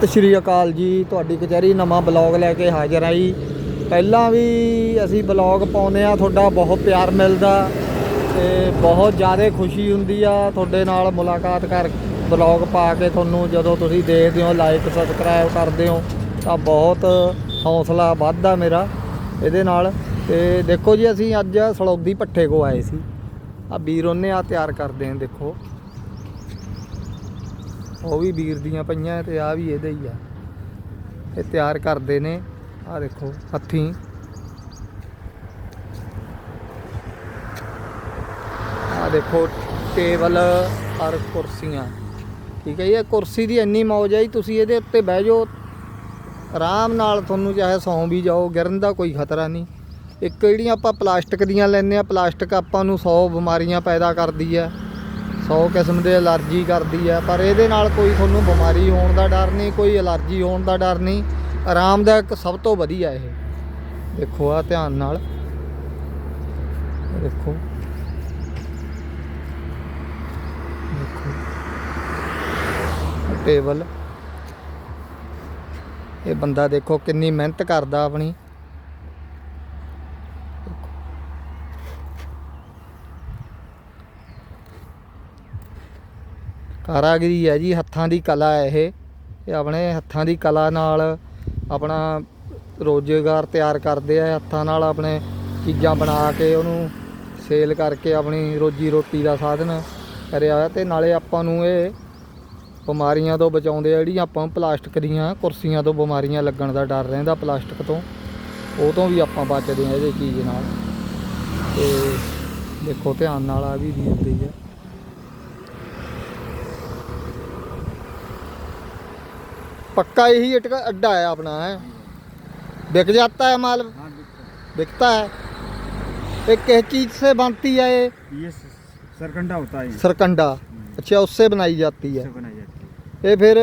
ਸਤਿ ਸ਼੍ਰੀ ਅਕਾਲ ਜੀ। ਤੁਹਾਡੀ ਕਚਹਿਰੀ ਨਵਾਂ ਬਲੌਗ ਲੈ ਕੇ ਹਾਜ਼ਰ ਆਈ ਪਹਿਲਾਂ ਵੀ ਅਸੀਂ ਬਲੌਗ ਪਾਉਂਦੇ ਆ ਤੁਹਾਡਾ ਬਹੁਤ ਪਿਆਰ ਮਿਲਦਾ ਤੇ ਬਹੁਤ ਜ਼ਿਆਦਾ ਖੁਸ਼ੀ ਹੁੰਦੀ ਆ ਤੁਹਾਡੇ ਨਾਲ ਮੁਲਾਕਾਤ ਕਰ ਬਲੌਗ ਪਾ ਕੇ ਤੁਹਾਨੂੰ। ਜਦੋਂ ਤੁਸੀਂ ਦੇਖਦੇ ਹੋ ਲਾਈਕ ਸਬਸਕ੍ਰਾਈਬ ਕਰਦੇ ਹੋ, ਤਾਂ ਬਹੁਤ ਹੌਸਲਾ ਵੱਧਦਾ ਮੇਰਾ ਇਹਦੇ ਨਾਲ। ਤੇ ਦੇਖੋ ਜੀ, ਅਸੀਂ ਅੱਜ ਸਲੌਦੀ ਪੱਠੇ ਕੋ ਆਏ ਸੀ। ਆ ਵੀਰ ਉਹਨੇ ਆ ਤਿਆਰ ਕਰਦੇ ਆ, ਦੇਖੋ। ਉਹ ਵੀ ਵੀਰ ਦੀਆਂ ਪਈਆਂ ਤੇ ਆ ਵੀ ਇਹਦੇ ਹੀ ਆ। ਇਹ ਤਿਆਰ ਕਰਦੇ ਨੇ। ਆ ਦੇਖੋ ਹੱਥੀਂ। ਆ ਦੇਖੋ ਟੇਬਲ ਔਰ ਕੁਰਸੀਆਂ। ਠੀਕ ਹੈ ਜੀ, ਇਹ ਕੁਰਸੀ ਦੀ ਇੰਨੀ ਮੌਜ ਆਈ ਤੁਸੀਂ ਇਹਦੇ ਉੱਤੇ ਬਹਿ ਜਾਓ। ਆਰਾਮ ਨਾਲ ਤੁਹਾਨੂੰ ਚਾਹੇ ਸੌਂ ਵੀ ਜਾਓ ਗਿਰਨ ਦਾ ਕੋਈ ਖਤਰਾ ਨਹੀਂ। ਇੱਕ ਜਿਹੜੀਆਂ ਆਪਾਂ ਪਲਾਸਟਿਕ ਦੀਆਂ ਲੈਂਦੇ ਆ ਪਲਾਸਟਿਕ ਆਪਾਂ ਨੂੰ 100 ਬਿਮਾਰੀਆਂ ਪੈਦਾ ਕਰਦੀ ਆ। 100 ਕਿਸਮ ਦੇ ਅਲਰਜੀ ਕਰਦੀ ਆ, ਪਰ ਇਹਦੇ ਨਾਲ ਕੋਈ ਤੁਹਾਨੂੰ ਬਿਮਾਰੀ ਹੋਣ ਦਾ ਡਰ ਨਹੀਂ, ਕੋਈ ਅਲਰਜੀ ਹੋਣ ਦਾ ਡਰ ਨਹੀਂ। ਆਰਾਮਦਾਇਕ ਸਭ ਤੋਂ ਵਧੀਆ ਇਹ। ਦੇਖੋ ਆ ਧਿਆਨ ਨਾਲ। ਦੇਖੋ। ਟੇਬਲ। ਇਹ ਬੰਦਾ ਦੇਖੋ ਕਿੰਨੀ ਮਿਹਨਤ ਕਰਦਾ ਆਪਣੀ। ਕਾਰਾਗਰੀ ਹੈ ਜੀ, ਹੱਥਾਂ ਦੀ ਕਲਾ ਹੈ ਇਹ। ਇਹ ਆਪਣੇ ਹੱਥਾਂ ਦੀ ਕਲਾ ਨਾਲ ਆਪਣਾ ਰੋਜ਼ਗਾਰ ਤਿਆਰ ਕਰਦੇ ਆ, ਹੱਥਾਂ ਨਾਲ ਆਪਣੇ ਚੀਜ਼ਾਂ ਬਣਾ ਕੇ ਉਹਨੂੰ ਸੇਲ ਕਰਕੇ ਆਪਣੀ ਰੋਜੀ ਰੋਟੀ ਦਾ ਸਾਧਨ ਕਰਿਆ ਹੋਇਆ ਤੇ ਨਾਲੇ ਆਪਾਂ ਨੂੰ ਇਹ ਬਿਮਾਰੀਆਂ ਤੋਂ ਬਚਾਉਂਦੇ ਆ ਜਿਹੜੀ ਆਪਾਂ ਪਲਾਸਟਿਕ ਦੀਆਂ ਕੁਰਸੀਆਂ ਤੋਂ ਬਿਮਾਰੀਆਂ ਲੱਗਣ ਦਾ ਡਰ ਰਹਿੰਦਾ ਪਲਾਸਟਿਕ ਤੋਂ। ਉਹ ਤੋਂ ਵੀ ਆਪਾਂ ਬਚਦੇ ਆ ਇਹਦੇ ਚੀਜ਼ ਨਾਲ। ਤੇ ਦੇਖੋ ਧਿਆਨ ਨਾਲ ਆ ਵੀ ਦੀਦੀ ਹੈ पक्का यही अड्डा है अपना है। बिक जाता है माल हाँ बिकता है। ये किस चीज़ से बनती है ये। ये सरकंडा होता है सरकंडा। अच्छा उससे बनाई जाती है। बनाई जाती है। ये फिर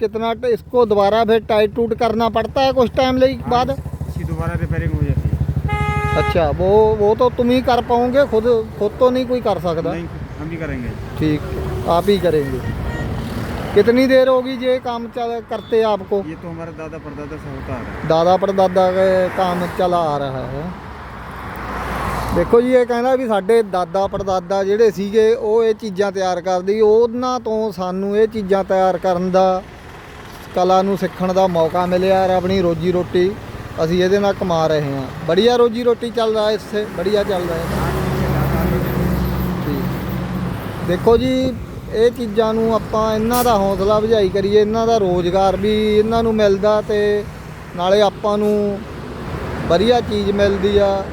कितना इसको दोबारा फिर टाइट टूट करना पड़ता है कुछ टाइम ले हाँ, बाद? इसकी दोबारा रिपेयरिंग हो जाती है। अच्छा वो वो तो तुम ही कर पाओगे खुद खुद तो नहीं कोई कर सकता। नहीं हम भी करेंगे। ठीक आप ही करेंगे। कितनी देर होगी ये काम चल करते आपको ये तो हमारे दादा परदादा से होता आ रहा है ਦਾਦਾ ਪੜਦਾਦਾ ਕੇ ਕੰਮ ਚਲਾ ਆ ਰਿਹਾ ਹੈ ਦੇਖੋ ਜੀ ਇਹ ਕਹਿੰਦਾ ਵੀ ਸਾਡੇ ਦਾਦਾ ਪੜਦਾਦਾ ਜਿਹੜੇ ਸੀਗੇ ਉਹ ਇਹ ਚੀਜ਼ਾਂ ਤਿਆਰ ਕਰਦੇ ਉਹਨਾਂ ਤੋਂ ਸਾਨੂੰ ਇਹ ਚੀਜ਼ਾਂ ਤਿਆਰ ਕਰਨ ਦਾ ਕਲਾ ਨੂੰ ਸਿੱਖਣ ਦਾ ਮੌਕਾ ਮਿਲਿਆ ਔਰ ਆਪਣੀ ਰੋਜੀ ਰੋਟੀ ਅਸੀਂ ਇਹਦੇ ਨਾਲ ਕਮਾ ਰਹੇ ਹਾਂ ਬੜੀਆ ਰੋਜੀ ਰੋਟੀ ਚੱਲ ਰਹਾ ਹੈ ਇਸਸੇ ਬੜੀਆ ਚੱਲ ਰਹਾ ਹੈ ਠੀਕ ਦੇਖੋ ਜੀ ਇਹ ਚੀਜ਼ਾਂ ਨੂੰ ਆਪਾਂ ਇਹਨਾਂ ਦਾ ਹੌਸਲਾ ਵਜਾਈ ਕਰੀਏ, ਇਹਨਾਂ ਦਾ ਰੋਜ਼ਗਾਰ ਵੀ ਇਹਨਾਂ ਨੂੰ ਮਿਲਦਾ ਤੇ ਨਾਲੇ ਆਪਾਂ ਨੂੰ ਵਧੀਆ ਚੀਜ਼ ਮਿਲਦੀ ਆ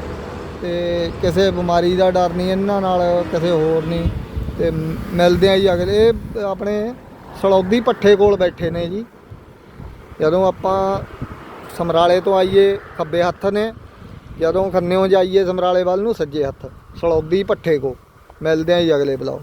ਤੇ ਕਿਸੇ ਬਿਮਾਰੀ ਦਾ ਡਰ ਨਹੀਂ, ਇਹਨਾਂ ਨਾਲ ਕਿਸੇ ਹੋਰ ਨਹੀਂ ਤੇ ਮ- ਮਿਲਦੇ ਆ ਜੀ ਅਗਲੇ। ਇਹ ਆਪਣੇ ਸਲੌਦੀ ਪੱਠੇ ਕੋਲ ਬੈਠੇ ਨੇ ਜੀ। ਜਦੋਂ ਆਪਾਂ ਸਮਰਾਲੇ ਤੋਂ ਆਈਏ, ਖੱਬੇ ਹੱਥ ਨੇ। ਜਦੋਂ ਖੰਨਿਓ ਜਾਈਏ ਸਮਰਾਲੇ ਵੱਲ ਨੂੰ, ਸੱਜੇ ਹੱਥ, ਸਲੌਦੀ ਪੱਠੇ ਕੋ ਮਿਲਦੇ ਆ ਜੀ ਅਗਲੇ ਬਲੌਗ